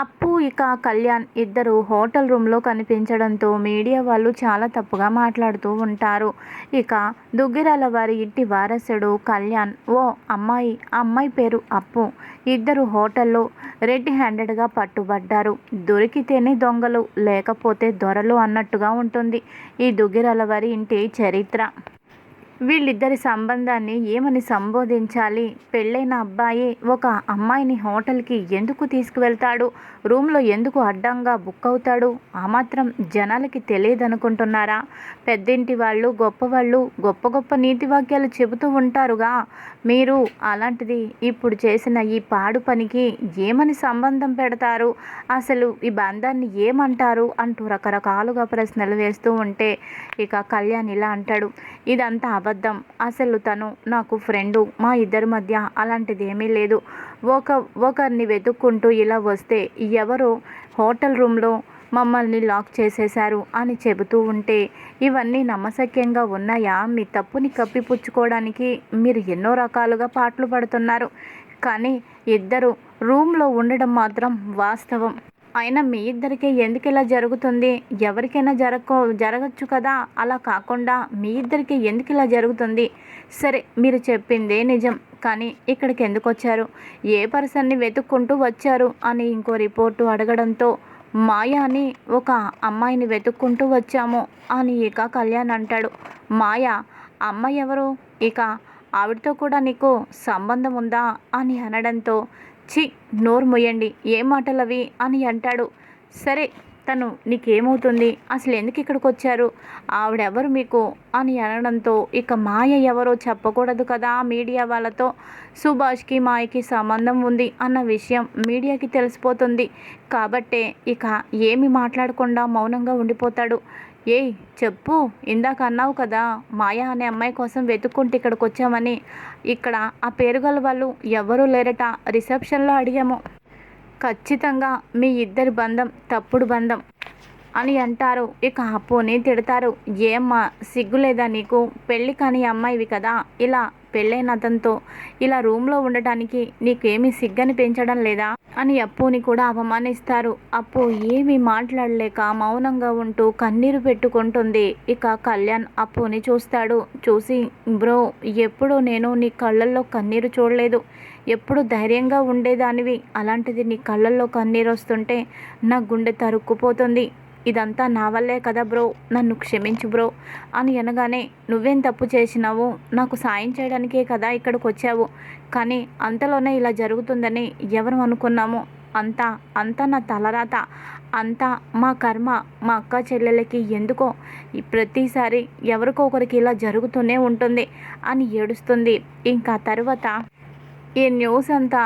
అప్పు ఇక కళ్యాణ్ ఇద్దరు హోటల్ రూమ్లో కనిపించడంతో మీడియా వాళ్ళు చాలా తప్పుగా మాట్లాడుతూ ఉంటారు. ఇక దుగ్గిరాల వారి ఇంటి వారసుడు కళ్యాణ్ ఓ అమ్మాయి ఆ అమ్మాయి పేరు అప్పు. ఇద్దరు హోటల్లో రెడ్ హ్యాండెడ్గా పట్టుబడ్డారు. దొరికితేనే దొంగలు లేకపోతే దొరలు అన్నట్టుగా ఉంటుంది ఈ దుగ్గిరాల వారి ఇంటి చరిత్ర. వీళ్ళిద్దరి సంబంధాన్ని ఏమని సంబోధించాలి? పెళ్ళైన అబ్బాయి ఒక అమ్మాయిని హోటల్కి ఎందుకు తీసుకువెళ్తాడు? రూమ్లో ఎందుకు అడ్డంగా బుక్ అవుతాడు? ఆ మాత్రం జనాలకి తెలియదనుకుంటున్నారా? పెద్దింటి వాళ్ళు గొప్పవాళ్ళు గొప్ప గొప్ప నీతి వాక్యాలు చెబుతూ ఉంటారుగా. మీరు అలాంటిది ఇప్పుడు చేసిన ఈ పాడు పనికి ఏమని సంబంధం పెడతారు? అసలు ఈ బంధాన్ని ఏమంటారు? అంటూ రకరకాలుగా ప్రశ్నలు వేస్తూ ఉంటే ఇక కళ్యాణ్ ఇలా అంటాడు. ఇదంతా అబద్ధం. అసలు తను నాకు ఫ్రెండు. మా ఇద్దరి మధ్య అలాంటిది ఏమీ లేదు. ఒక ఒకరిని వెతుక్కుంటూ ఇలా వస్తే ఎవరో హోటల్ రూమ్లో మమ్మల్ని లాక్ చేసేశారు అని చెబుతూ ఉంటే ఇవన్నీ నమ్మశక్యంగా ఉన్నాయా? మీ తప్పుని కప్పిపుచ్చుకోవడానికి మీరు ఎన్నో రకాలుగా పాటలు పడుతున్నారు. కానీ ఇద్దరు రూమ్లో ఉండడం మాత్రం వాస్తవం. అయినా మీ ఇద్దరికి ఎందుకు ఇలా జరుగుతుంది? ఎవరికైనా జరగ జరగచ్చు కదా? అలా కాకుండా మీ ఇద్దరికి ఎందుకు ఇలా జరుగుతుంది? సరే మీరు చెప్పిందే నిజం కానీ ఇక్కడికి ఎందుకు వచ్చారు? ఏ పర్సన్ని వెతుక్కుంటూ వచ్చారు? అని ఇంకో రిపోర్టు అడగడంతో మాయ అని ఒక అమ్మాయిని వెతుక్కుంటూ వచ్చాము అని ఇక కళ్యాణ్ అంటాడు. మాయ అమ్మాయి ఎవరు? ఇక ఆవిడతో కూడా నీకు సంబంధం ఉందా? అని అనడంతో చి నోరు మొయ్యండి ఏ మాటలవి? అని అంటాడు. సరే తను నీకేమవుతుంది? అసలు ఎందుకు ఇక్కడికి వచ్చారు ఆవిడెవరు మీకు? అని అనడంతో ఇక మాయ ఎవరో చెప్పకూడదు కదా మీడియా వాళ్ళతో. సుభాష్కి మాయకి సంబంధం ఉంది అన్న విషయం మీడియాకి తెలిసిపోతుంది. కాబట్టే ఇక ఏమి మాట్లాడకుండా మౌనంగా ఉండిపోతాడు. ఏయ్ చెప్పు. ఇందాక అన్నావు కదా మాయా అనే అమ్మాయి కోసం వెతుక్కుంటే ఇక్కడికి వచ్చామని ఇక్కడ ఆ పేరు గల వాళ్ళు ఎవరూ లేరట. రిసెప్షన్లో అడిగాము. ఖచ్చితంగా మీ ఇద్దరి బంధం తప్పుడు బంధం. అని అంటారు. ఇక అప్పుని తిడతారు. ఏమ్మా సిగ్గులేదా నీకు? పెళ్ళి కాని అమ్మాయివి కదా. ఇలా పెళ్ళైన అతనితో ఇలా రూమ్లో ఉండటానికి నీకేమీ సిగ్గని పెంచడం లేదా? అని అప్పుని కూడా అవమానిస్తారు. అప్పు ఏమీ మాట్లాడలేక మౌనంగా ఉంటూ కన్నీరు పెట్టుకుంటుంది. ఇక కళ్యాణ్ అప్పుని చూస్తాడు. చూసి బ్రో ఎప్పుడు నేను నీ కళ్ళల్లో కన్నీరు చూడలేదు. ఎప్పుడు ధైర్యంగా ఉండేదానివి. అలాంటిది నీ కళ్ళల్లో కన్నీరు వస్తుంటే నా గుండె తరుక్కుపోతుంది. ఇదంతా నా వల్లే కదా బ్రో. నన్ను క్షమించు బ్రో. అని అనగానే నువ్వేం తప్పు చేసినావు? నాకు సాయం చేయడానికే కదా ఇక్కడికి వచ్చావు కానీ అంతలోనే ఇలా జరుగుతుందని ఎవరు అనుకున్నాము? అంతా అంతా నా తలరాత. అంతా మా కర్మ మా అక్క చెల్లెలకి ఎందుకో? ప్రతిసారి ఎవరికో ఒకరికి ఇలా జరుగుతూనే ఉంటుంది అని ఏడుస్తుంది. ఇంకా తర్వాత ఈ న్యూస్ అంతా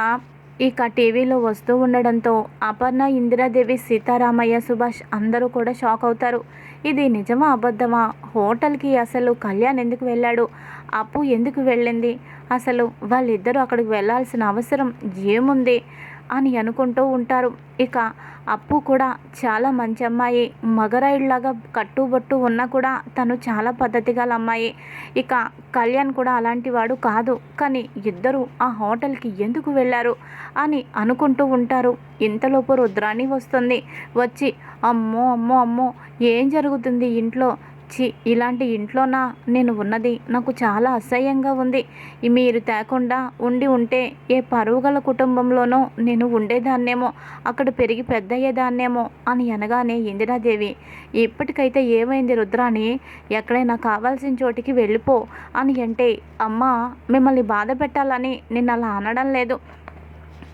ఇక టీవీలో వస్తూ ఉండడంతో అపర్ణ ఇందిరాదేవి సీతారామయ్య సుభాష్ అందరూ కూడా షాక్ అవుతారు. ఇది నిజమా అబద్ధమా? హోటల్కి అసలు కళ్యాణ్ ఎందుకు వెళ్ళాడు? అప్పు ఎందుకు వెళ్ళింది? అసలు వాళ్ళిద్దరూ అక్కడికి వెళ్ళాల్సిన అవసరం ఏముంది? అని అనుకుంటూ ఉంటారు. ఇక అప్పు కూడా చాలా మంచి అమ్మాయి. మగరాయిలాగా కట్టుబొట్టు ఉన్నా కూడా తను చాలా పద్ధతి గల అమ్మాయి. ఇక కళ్యాణ్ కూడా అలాంటి వాడు కాదు. కానీ ఇద్దరు ఆ హోటల్కి ఎందుకు వెళ్ళారు అని అనుకుంటూ ఉంటారు. ఇంతలోపు రుద్రాణి వస్తుంది. వచ్చి అమ్మో అమ్మో అమ్మో ఏం జరుగుతుంది ఇంట్లో? ఛీ ఇలాంటి ఇంట్లోనా? నేను ఉన్నది నాకు చాలా అసహ్యంగా ఉంది. మీరు తేకుండా ఉండి ఉంటే ఏ పరువుగల కుటుంబంలోనో నేను ఉండేదాన్నేమో అక్కడ పెరిగి పెద్దయ్యేదాన్నేమో అని అనగానే ఇందిరాదేవి ఇప్పటికైతే ఏమైంది రుద్రాని ఎక్కడైనా కావాల్సిన చోటికి వెళ్ళిపో అని అంటే అమ్మ మిమ్మల్ని బాధ పెట్టాలని నేను అలా అనడం లేదు.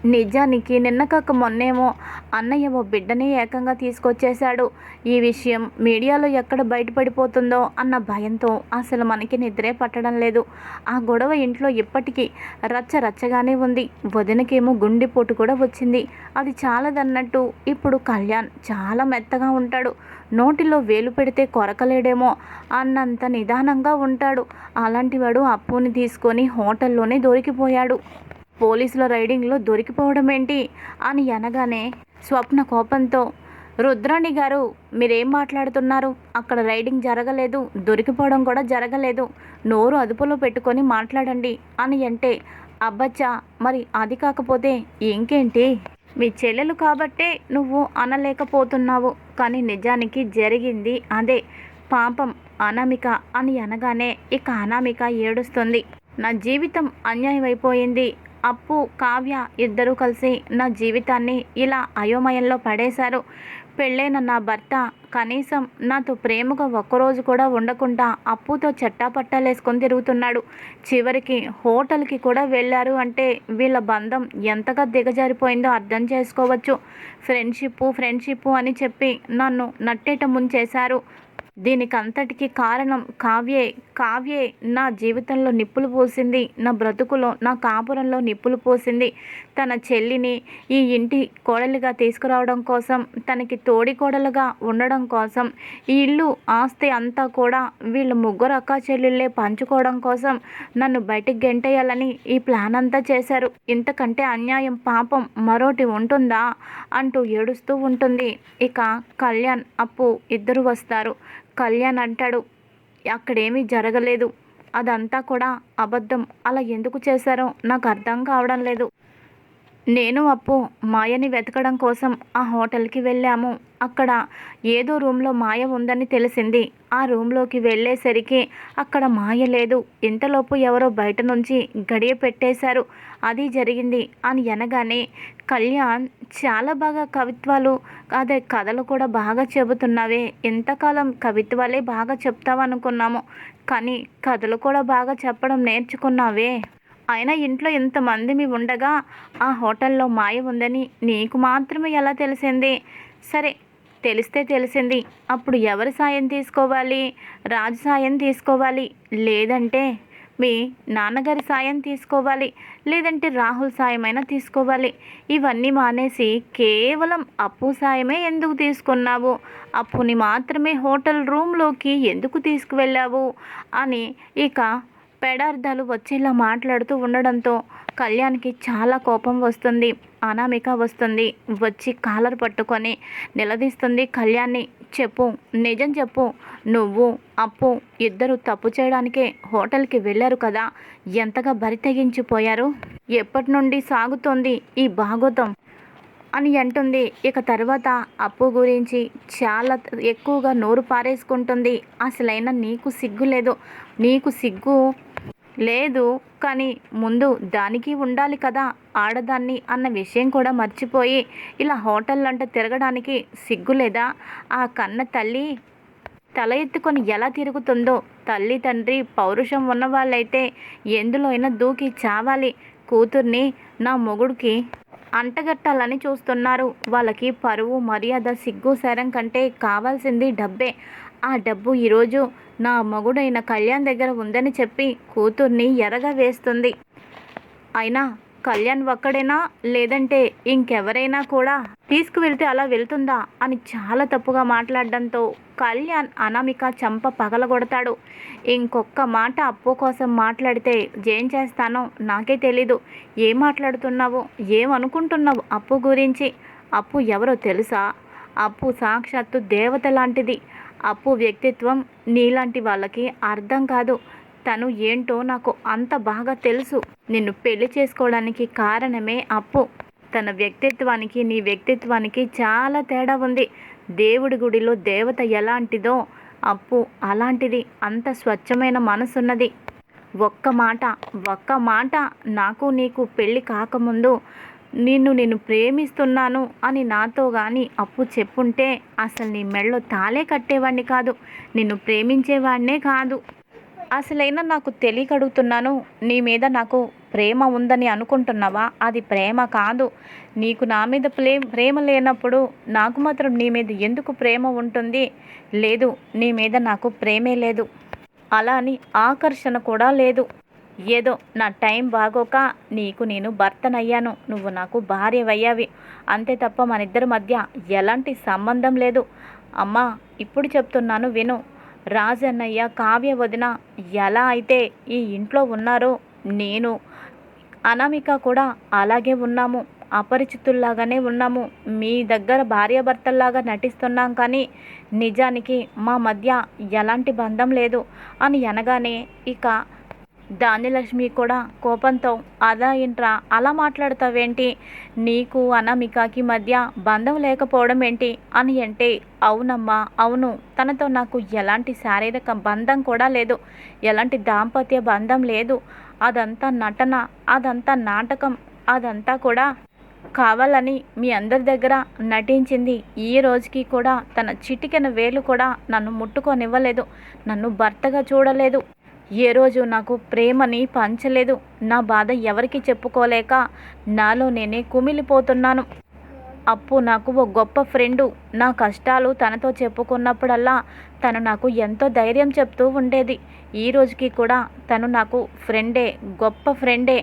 నిజానికి నిన్న కాక మొన్నేమో అన్నయ్య ఓ బిడ్డని ఏకంగా తీసుకొచ్చేశాడు. ఈ విషయం మీడియాలో ఎక్కడ బయటపడిపోతుందో అన్న భయంతో అసలు మనకి నిద్రే పట్టడం లేదు. ఆ గొడవ ఇంట్లో ఇప్పటికీ రచ్చ రచ్చగానే ఉంది. వదినకేమో గుండెపోటు కూడా వచ్చింది. అది చాలదన్నట్టు ఇప్పుడు కళ్యాణ్ చాలా మెత్తగా ఉంటాడు. నోటిలో వేలు పెడితే కొరకలేడేమో అన్నంత నిదానంగా ఉంటాడు. అలాంటివాడు అప్పుని తీసుకొని హోటల్లోనే దొరికిపోయాడు. పోలీసుల రైడింగ్లో దొరికిపోవడం ఏంటి అని అనగానే స్వప్న కోపంతో రుద్రాణి గారు మీరేం మాట్లాడుతున్నారు? అక్కడ రైడింగ్ జరగలేదు దొరికిపోవడం కూడా జరగలేదు. నోరు అదుపులో పెట్టుకొని మాట్లాడండి అని అంటే అబ్బచ్చా! మరి అది కాకపోతే ఇంకేంటి? మీ చెల్లెలు కాబట్టే నువ్వు అనలేకపోతున్నావు. కానీ నిజానికి జరిగింది అదే. పాపం అనామిక అని అనగానే ఇక అనామిక ఏడుస్తుంది. నా జీవితం అన్యాయం అయిపోయింది అప్పు కావ్య ఇద్దరూ కలిసి నా జీవితాన్ని ఇలా అయోమయంలో పడేశారు. పెళ్ళైన నా భర్త కనీసం నాతో ప్రేమగా ఒక్కరోజు కూడా ఉండకుండా అప్పుతో చట్టాపట్టాలేసుకొని తిరుగుతున్నాడు. చివరికి హోటల్కి కూడా వెళ్ళారు అంటే వీళ్ళ బంధం ఎంతగా దిగజారిపోయిందో అర్థం చేసుకోవచ్చు. ఫ్రెండ్షిప్ ఫ్రెండ్షిప్ అని చెప్పి నన్ను నట్టేట ముంచేశారు. దీనికంతటికి కారణం కావ్యే. కావ్యే నా జీవితంలో నిప్పులు పోసింది. నా బ్రతుకులో నా కాపురంలో నిప్పులు పోసింది. తన చెల్లిని ఈ ఇంటి కోడలిగా తీసుకురావడం కోసం తనకి తోడి కోడలుగా ఉండడం కోసం ఈ ఇల్లు ఆస్తి అంతా కూడా వీళ్ళు ముగ్గురు అక్క చెల్లెళ్ళే పంచుకోవడం కోసం నన్ను బయటికి గెంటేయాలని ఈ ప్లాన్ అంతా చేశారు. ఇంతకంటే అన్యాయం పాపం మరోటి ఉంటుందా? అంటూ ఏడుస్తూ ఉంటుంది. ఇక కళ్యాణ్ అప్పు ఇద్దరు వస్తారు. కళ్యాణ్ అంటాడు అక్కడేమీ జరగలేదు. అదంతా కూడా అబద్ధం. అలా ఎందుకు చేశారో నాకు అర్థం కావడం లేదు. నేను అప్పు మాయని వెతకడం కోసం ఆ హోటల్కి వెళ్ళాము. అక్కడ ఏదో రూమ్లో మాయ ఉందని తెలిసింది. ఆ రూమ్లోకి వెళ్ళేసరికి అక్కడ మాయ లేదు. ఇంతలోపు ఎవరో బయట నుంచి గడియ పెట్టేశారు. అది జరిగింది అని అనగానే కళ్యాణ్ చాలా బాగా కవిత్వాలు అదే కథలు కూడా బాగా చెబుతున్నావే. ఎంతకాలం కవిత్వాలే బాగా చెప్తావనుకున్నాము. కానీ కథలు కూడా బాగా చెప్పడం నేర్చుకున్నావే. అయినా ఇంట్లో ఇంతమంది మీ ఉండగా ఆ హోటల్లో మాయ ఉందని నీకు మాత్రమే ఎలా తెలిసింది? సరే తెలిస్తే తెలిసింది. అప్పుడు ఎవరి సాయం తీసుకోవాలి? రాజు సాయం తీసుకోవాలి? లేదంటే మీ నాన్నగారి సాయం తీసుకోవాలి? లేదంటే రాహుల్ సాయమైనా తీసుకోవాలి? ఇవన్నీ మానేసి కేవలం అప్పు సాయమే ఎందుకు తీసుకున్నావు? అప్పుని మాత్రమే హోటల్ రూమ్లోకి ఎందుకు తీసుకువెళ్ళావు? అని ఇక పెడార్థాలు వచ్చేలా మాట్లాడుతూ ఉండడంతో కళ్యాణ్కి చాలా కోపం వస్తుంది. అనామిక వస్తుంది. వచ్చి కాలర్ పట్టుకొని నిలదీస్తుంది కళ్యాణ్ని. చెప్పు నిజం చెప్పు. నువ్వు అప్పు ఇద్దరు తప్పు చేయడానికే హోటల్కి వెళ్ళారు కదా. ఎంతగా బరి తెగించిపోయారు? ఎప్పటి నుండి సాగుతోంది ఈ భాగోతం? అని అంటుంది. ఇక తర్వాత అప్పు గురించి చాలా ఎక్కువగా నోరు పారేసుకుంటుంది. అసలైన నీకు సిగ్గు లేదు. నీకు సిగ్గు లేదు. కానీ ముందు దానికి ఉండాలి కదా. ఆడదాన్ని అన్న విషయం కూడా మర్చిపోయి ఇలా హోటళ్ళంట తిరగడానికి సిగ్గు లేదా ఆ కన్న తల్లి తల ఎత్తుకొని ఎలా తిరుగుతుందో? తల్లి తండ్రి పౌరుషం ఉన్న వాళ్ళైతే ఎందులో అయినా దూకి చావాలి. కూతుర్ని నా మొగుడికి అంటగట్టాలని చూస్తున్నారు. వాళ్ళకి పరువు మర్యాద సిగ్గు శరం కంటే కావాల్సింది డబ్బే. ఆ డబ్బు ఈరోజు నా మగుడైన కళ్యాణ్ దగ్గర ఉందని చెప్పి కూతుర్ని ఎరగా వేస్తుంది అయినా కళ్యాణ్ ఒక్కడేనా? లేదంటే ఇంకెవరైనా కూడా తీసుకువెళ్తే అలా వెళ్తుందా? అని చాలా తప్పుగా మాట్లాడడంతో కళ్యాణ్ అనామిక చంప పగలగొడతాడు. ఇంకొక మాట అప్పు కోసం మాట్లాడితే ఏం చేస్తానో నాకే తెలీదు. ఏం మాట్లాడుతున్నావు? ఏమనుకుంటున్నావు అప్పు గురించి? అప్పు ఎవరో తెలుసా? అప్పు సాక్షాత్తు దేవత లాంటిది. అప్పు వ్యక్తిత్వం నీలాంటి వాళ్ళకి అర్థం కాదు. తను ఏంటో నాకు అంత బాగా తెలుసు. నిన్ను పెళ్ళి చేసుకోవడానికి కారణమే అప్పు. తన వ్యక్తిత్వానికి నీ వ్యక్తిత్వానికి చాలా తేడా ఉంది. దేవుడి గుడిలో దేవత ఎలాంటిదో అప్పు. అలాంటిది అంత స్వచ్ఛమైన మనసున్నది. ఒక్క మాట ఒక్క మాట నాకు నీకు పెళ్ళి కాకముందు నిన్ను నేను ప్రేమిస్తున్నాను అని నాతో కానీ అప్పు చెప్పుంటే అసలు నీ మెడలో తాళే కట్టేవాడిని కాదు. నిన్ను ప్రేమించేవాడినే కాదు. అసలైనా నాకు తెలియక అడుగుతున్నాను నీ మీద నాకు ప్రేమ ఉందని అనుకుంటున్నావా? అది ప్రేమ కాదు. నీకు నా మీద ప్రే ప్రేమ లేనప్పుడు నాకు మాత్రం నీ మీద ఎందుకు ప్రేమ ఉంటుంది? లేదు నీ మీద నాకు ప్రేమే లేదు. అలా అని ఆకర్షణ కూడా లేదు. ఏదో నా టైం బాగోక నీకు నేను భర్తనయ్యాను. నువ్వు నాకు భార్యవయ్యావి. అంతే తప్ప మన ఇద్దరి మధ్య ఎలాంటి సంబంధం లేదు. అమ్మా ఇప్పుడు చెప్తున్నాను విను. రాజన్నయ్య కావ్య వదిన ఎలా అయితే ఈ ఇంట్లో ఉన్నారో నేను అనామిక కూడా అలాగే ఉన్నాము. అపరిచితుల్లాగానే ఉన్నాము. మీ దగ్గర భార్యాభర్తల్లాగా నటిస్తున్నాం కానీ నిజానికి మా మధ్య ఎలాంటి బంధం లేదు అని అనగానే ఇక ధాన్యలక్ష్మి కూడా కోపంతో అదా ఏంట్రా అలా మాట్లాడతావేంటి? నీకు అనామికకి మధ్య బంధం లేకపోవడం ఏంటి? అని అంటే అవునమ్మా అవును. తనతో నాకు ఎలాంటి శారీరక బంధం కూడా లేదు. ఎలాంటి దాంపత్య బంధం లేదు. అదంతా నటన అదంతా నాటకం అదంతా కూడా కావాలని మీ అందరి దగ్గర నటించింది. ఈ రోజుకి కూడా తన చిటికెన వేలు కూడా నన్ను ముట్టుకొనివ్వలేదు. నన్ను భర్తగా చూడలేదు. ఏ రోజు నాకు ప్రేమని పంచలేదు. నా బాధ ఎవరికి చెప్పుకోలేక నాలో నేనే కుమిలిపోతున్నాను. అప్పు నాకు ఓ గొప్ప ఫ్రెండు. నా కష్టాలు తనతో చెప్పుకున్నప్పుడల్లా తను నాకు ఎంతో ధైర్యం చెప్తూ ఉండేది. ఈ రోజుకి కూడా తను నాకు ఫ్రెండే గొప్ప ఫ్రెండే.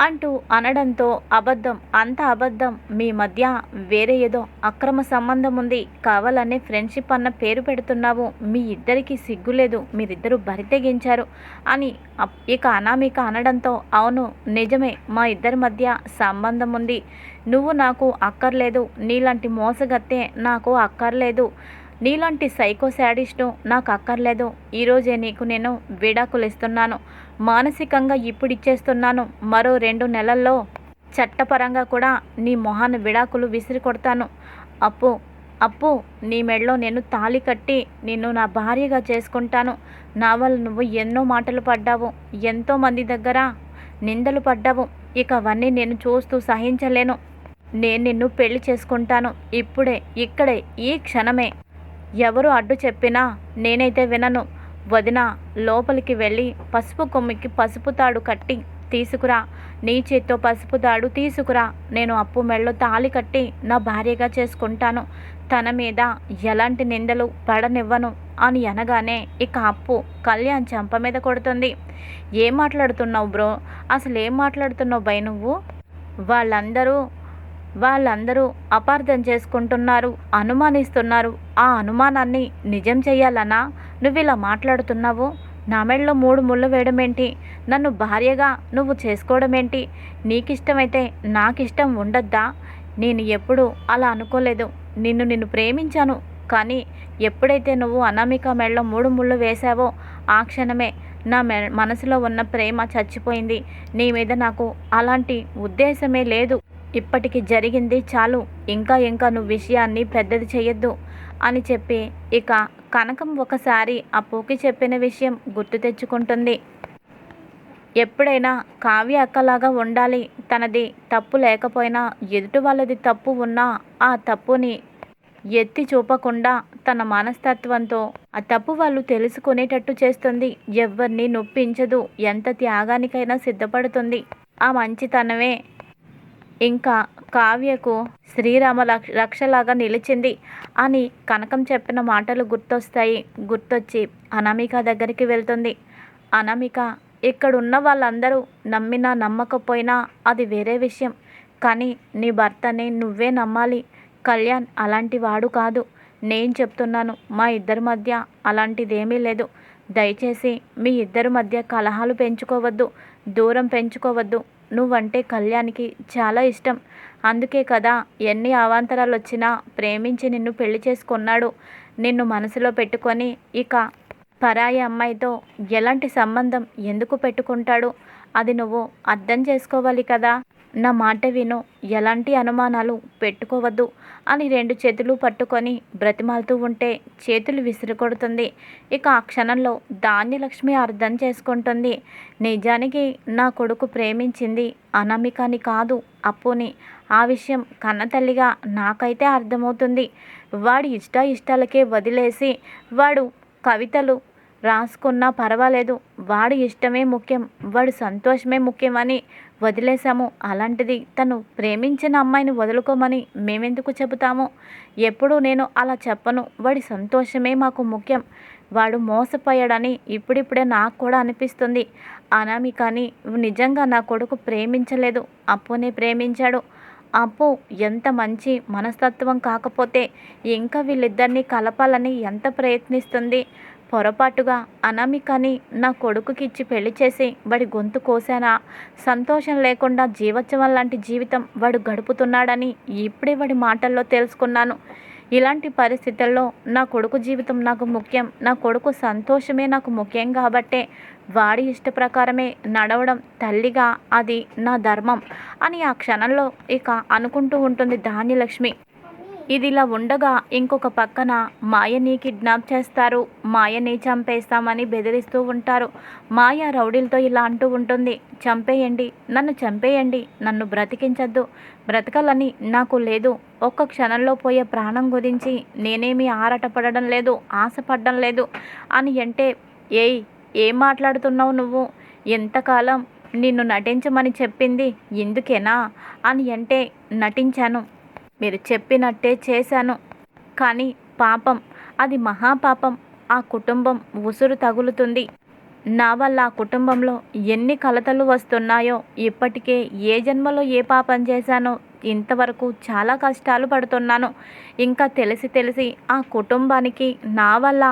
అంటూ అనడంతో అబద్ధం అంత అబద్ధం మీ మధ్య వేరే ఏదో అక్రమ సంబంధం ఉంది. కావాలనే ఫ్రెండ్షిప్ అన్న పేరు పెడుతున్నావు. మీ ఇద్దరికి సిగ్గులేదు మీరిద్దరూ బరితెగించారు అని అప్- ఇక అనామిక అనడంతో అవును నిజమే మా ఇద్దరి మధ్య సంబంధం ఉంది. నువ్వు నాకు అక్కర్లేదు. నీలాంటి మోసగత్తే నాకు అక్కర్లేదు. నీలాంటి సైకో శాడిస్టు నాకు అక్కర్లేదు. ఈరోజే నీకు నేను విడాకులు ఇస్తున్నాను. మానసికంగా ఇప్పుడిచ్చేస్తున్నాను మరో రెండు నెలల్లో చట్టపరంగా కూడా నీ మొహాన విడాకులు విసిరి కొడతాను. అప్పు అప్పు నీ మెడలో నేను తాళి కట్టి నిన్ను నా భార్యగా చేసుకుంటాను. నా వల్ల నువ్వు ఎన్నో మాటలు పడ్డావు. ఎంతోమంది దగ్గర నిందలు పడ్డావు. ఇక అవన్నీ నేను చూస్తూ సహించలేను. నేను నిన్ను పెళ్ళి చేసుకుంటాను. ఇప్పుడే ఇక్కడే ఈ క్షణమే. ఎవరు అడ్డు చెప్పినా నేనైతే వినను. వదిన లోపలికి వెళ్ళి పసుపు కొమ్మికి పసుపు తాడు కట్టి తీసుకురా. నీ చేత్తో పసుపు తాడు తీసుకురా. నేను అప్పు మెళ్ళో తాళి కట్టి నా భార్యగా చేసుకుంటాను. తన మీద ఎలాంటి నిందలు పడనివ్వను అని అనగానే ఇక అప్పు కళ్యాణ్ చెంప మీద కొడుతుంది. ఏం మాట్లాడుతున్నావు బ్రో? అసలు ఏం మాట్లాడుతున్నావు బై నువ్వు? వాళ్ళందరూ వాళ్ళందరూ అపార్థం చేసుకుంటున్నారు అనుమానిస్తున్నారు. ఆ అనుమానాన్ని నిజం చెయ్యాలనా? నువ్వు ఇలా మాట్లాడుతున్నావు? నా మెడలో మూడు ముళ్ళు వేయడం ఏంటి నన్ను భార్యగా నువ్వు చేసుకోవడం ఏంటి నీకిష్టమైతే నాకిష్టం ఉండద్దా? నేను ఎప్పుడు అలా అనుకోలేదు. నిన్ను నిన్ను ప్రేమించాను. కానీ ఎప్పుడైతే నువ్వు అనామిక మెడలో మూడు ముళ్ళు వేశావో ఆ క్షణమే నా మె మనసులో ఉన్న ప్రేమ చచ్చిపోయింది. నీ మీద నాకు అలాంటి ఉద్దేశమే లేదు. ఇప్పటికి జరిగింది చాలు. ఇంకా ఇంకా నువ్వు విషయాన్ని పెద్దది చేయొద్దు అని చెప్పి ఇక కనకం ఒకసారి అప్పుకి చెప్పిన విషయం గుర్తు తెచ్చుకుంటుంది. ఎప్పుడైనా కావ్య అక్కలాగా ఉండాలి. తనది తప్పు లేకపోయినా ఎదుటి వాళ్ళది తప్పు ఉన్నా ఆ తప్పుని ఎత్తి చూపకుండా తన మనస్తత్వంతో ఆ తప్పు వాళ్ళు తెలుసుకునేటట్టు చేస్తుంది. ఎవరిని నొప్పించదు. ఎంత త్యాగానికైనా సిద్ధపడుతుంది. ఆ మంచితనమే ఇంకా కావ్యకు శ్రీరామ రక్ష రక్షలాగా నిలిచింది అని కనకం చెప్పిన మాటలు గుర్తొస్తాయి. గుర్తొచ్చి అనామిక దగ్గరికి వెళ్తుంది. అనామిక ఇక్కడున్న వాళ్ళందరూ నమ్మినా నమ్మకపోయినా అది వేరే విషయం. కానీ నీ భర్తని నువ్వే నమ్మాలి. కళ్యాణ్ అలాంటి వాడు కాదు. నేను చెప్తున్నాను మా ఇద్దరి మధ్య అలాంటిదేమీ లేదు. దయచేసి మీ ఇద్దరి మధ్య కలహాలు పెంచుకోవద్దు దూరం పెంచుకోవద్దు. నువ్వంటే కళ్యాణ్కి చాలా ఇష్టం. అందుకే కదా ఎన్ని అవాంతరాలు వచ్చినా ప్రేమించి నిన్ను పెళ్ళి చేసుకున్నాడు నిన్ను మనసులో పెట్టుకొని. ఇక పరాయి అమ్మాయితో ఎలాంటి సంబంధం ఎందుకు పెట్టుకుంటాడు? అది నువ్వు అర్థం చేసుకోవాలి కదా. నా మాట విను. ఎలాంటి అనుమానాలు పెట్టుకోవద్దు అని రెండు చేతులు పట్టుకొని బ్రతిమాలుతూ ఉంటే చేతులు విసిరికొడుతుంది. ఇక ఆ క్షణంలో ధాన్యలక్ష్మి అర్థం చేసుకుంటుంది. నిజానికి నా కొడుకు ప్రేమించింది అనామికని కాదు అప్పుని. ఆ విషయం కన్నతల్లిగా నాకైతే అర్థమవుతుంది. వాడి ఇష్ట ఇష్టాలకే వదిలేసి వాడు కవితలు రాసుకున్నా పర్వాలేదు. వాడి ఇష్టమే ముఖ్యం వాడి సంతోషమే ముఖ్యమని వదిలేశాము. అలాంటిది తను ప్రేమించిన అమ్మాయిని వదులుకోమని మేమెందుకు చెబుతాము? ఎప్పుడూ నేను అలా చెప్పను. వాడి సంతోషమే మాకు ముఖ్యం. వాడు మోసపోయాడని ఇప్పుడిప్పుడే నాకు కూడా అనిపిస్తుంది. అనామికని నిజంగా నా కొడుకు ప్రేమించలేదు. అప్పునే ప్రేమించాడు. అప్పు ఎంత మంచి మనస్తత్వం కాకపోతే ఇంకా వీళ్ళిద్దరిని కలపాలని ఎంత ప్రయత్నిస్తుంది? పొరపాటుగా అనామికని నా కొడుకుకి ఇచ్చి పెళ్ళి చేసి వాడి గొంతు కోసానా? సంతోషం లేకుండా జీవోత్సవం లాంటి జీవితం వాడు గడుపుతున్నాడని ఇప్పుడే వాడి మాటల్లో తెలుసుకున్నాను. ఇలాంటి పరిస్థితుల్లో నా కొడుకు జీవితం నాకు ముఖ్యం. నా కొడుకు సంతోషమే నాకు ముఖ్యం కాబట్టే వాడి ఇష్ట ప్రకారమే నడవడం తల్లిగా అది నా ధర్మం అని ఆ క్షణంలో ఇక అనుకుంటూ ఉంటుంది ధాన్యలక్ష్మి. ఇదిలా ఉండగా ఇంకొక పక్కన మాయని కిడ్నాప్ చేస్తారు. మాయని చంపేస్తామని బెదిరిస్తూ ఉంటారు. మాయ రౌడీలతో ఇలా అంటూ ఉంటుంది. చంపేయండి నన్ను చంపేయండి నన్ను బ్రతికించద్దు. బ్రతకాలని నాకు లేదు. ఒక్క క్షణంలో పోయే ప్రాణం గురించి నేనేమీ ఆరాటపడడం లేదు ఆశపడడం లేదు అని అంటే ఏయ్ ఏం మాట్లాడుతున్నావు నువ్వు? ఎంతకాలం నిన్ను నటించమని చెప్పింది ఎందుకేనా అని అంటే నటించాను. మీరు చెప్పినట్టే చేశాను. కానీ పాపం అది మహాపాపం. ఆ కుటుంబం ఉసురు తగులుతుంది. నా వల్ల ఆ కుటుంబంలో ఎన్ని కలతలు వస్తున్నాయో ఇప్పటికే ఏ జన్మలో ఏ పాపం చేశానో ఇంతవరకు చాలా కష్టాలు పడుతున్నాను. ఇంకా తెలిసి తెలిసి ఆ కుటుంబానికి నా వల్ల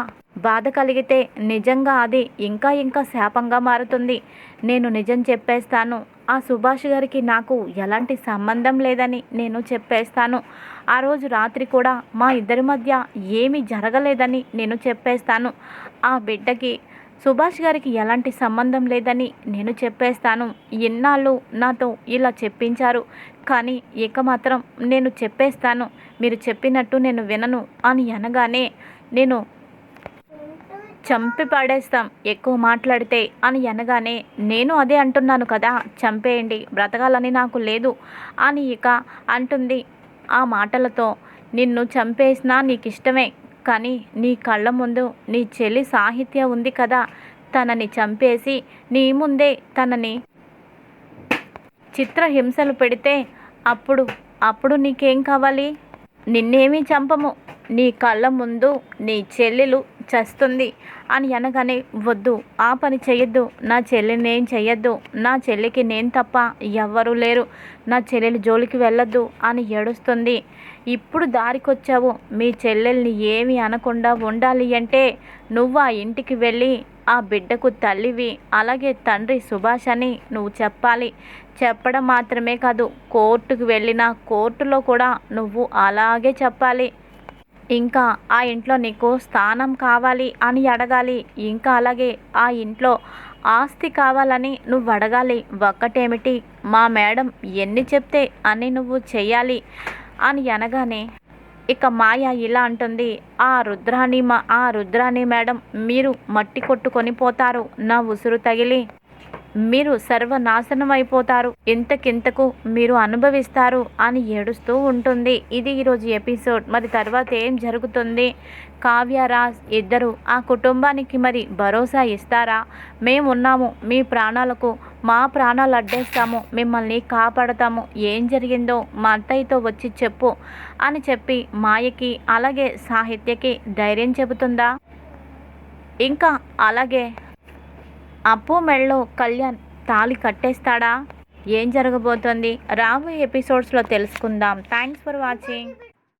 బాధ కలిగితే నిజంగా అది ఇంకా ఇంకా శాపంగా మారుతుంది. నేను నిజం చెప్పేస్తాను. ఆ సుభాష్ గారికి నాకు ఎలాంటి సంబంధం లేదని నేను చెప్పేస్తాను. ఆ రోజు రాత్రి కూడా మా ఇద్దరి మధ్య ఏమీ జరగలేదని నేను చెప్పేస్తాను. ఆ బిడ్డకి సుభాష్ గారికి ఎలాంటి సంబంధం లేదని నేను చెప్పేస్తాను. ఎన్నాళ్ళు నాతో ఇలా చెప్పించారు. కానీ ఇక మాత్రం నేను చెప్పేస్తాను. మీరు చెప్పినట్టు నేను వినను అని అనగానే నేను చంపి పడేస్తాం. ఎక్కువ మాట్లాడితే అని అనగానే నేను అదే అంటున్నాను కదా చంపేయండి బ్రతకాలని నాకు లేదు అని ఇక అంటుంది ఆ మాటలతో. నిన్ను చంపేసినా నీకు ఇష్టమే కానీ నీ కళ్ళ ముందు నీ చెల్లి సాహిత్య ఉంది కదా తనని చంపేసి నీ ముందే తనని చిత్రహింసలు పెడితే అప్పుడు అప్పుడు నీకేం కావాలి? నిన్నేమీ చంపము. నీ కళ్ళ ముందు నీ చెల్లెలు చస్తుంది అని అనగానే వద్దు ఆ పని చేయొద్దు నా చెల్లిని నేను చెయ్యొద్దు. నా చెల్లికి నేను తప్ప ఎవ్వరూ లేరు. నా చెల్లెలు జోలికి వెళ్ళొద్దు అని ఏడుస్తుంది. ఇప్పుడు దారికొచ్చావు. మీ చెల్లెల్ని ఏమీ అనకుండా ఉండాలి అంటే నువ్వు ఆ ఇంటికి వెళ్ళి ఆ బిడ్డకు తల్లివి అలాగే తండ్రి సుభాష్ అని నువ్వు చెప్పాలి. చెప్పడం మాత్రమే కాదు కోర్టుకు వెళ్ళిన కోర్టులో కూడా నువ్వు అలాగే చెప్పాలి. ఇంకా ఆ ఇంట్లో నీకు స్థానం కావాలి అని అడగాలి. ఇంకా అలాగే ఆ ఇంట్లో ఆస్తి కావాలని నువ్వు అడగాలి. ఒక్కటేమిటి? మా మేడం ఎన్ని చెప్తే అని నువ్వు చేయాలి అని అనగానే ఇక మాయ ఇలా అంటుంది ఆ రుద్రాణి మా ఆ రుద్రాణి మేడం మీరు మట్టి కొట్టుకొని పోతారు. నా ఉసురు తగిలి మీరు సర్వనాశనం అయిపోతారు ఇంతకింతకు మీరు అనుభవిస్తారు అని ఏడుస్తూ ఉంటుంది. ఇది ఈరోజు ఎపిసోడ్. మరి తర్వాత ఏం జరుగుతుంది? కావ్యరాజ్ ఇద్దరు ఆ కుటుంబానికి మరి భరోసా ఇస్తారా? మేమున్నాము. మీ ప్రాణాలకు మా ప్రాణాలు అడ్డేస్తాము. మిమ్మల్ని కాపాడతాము. ఏం జరిగిందో మా అత్తయ్యతో వచ్చి చెప్పు అని చెప్పి మాయకి అలాగే సాహిత్యకి ధైర్యం చెబుతుందా? ఇంకా అలాగే అప్పు మెళ్ళో కళ్యాణ్ తాళి కట్టేస్తాడా? ఏం జరగబోతోంది? రాబోయే ఎపిసోడ్స్లో తెలుసుకుందాం. Thanks for watching.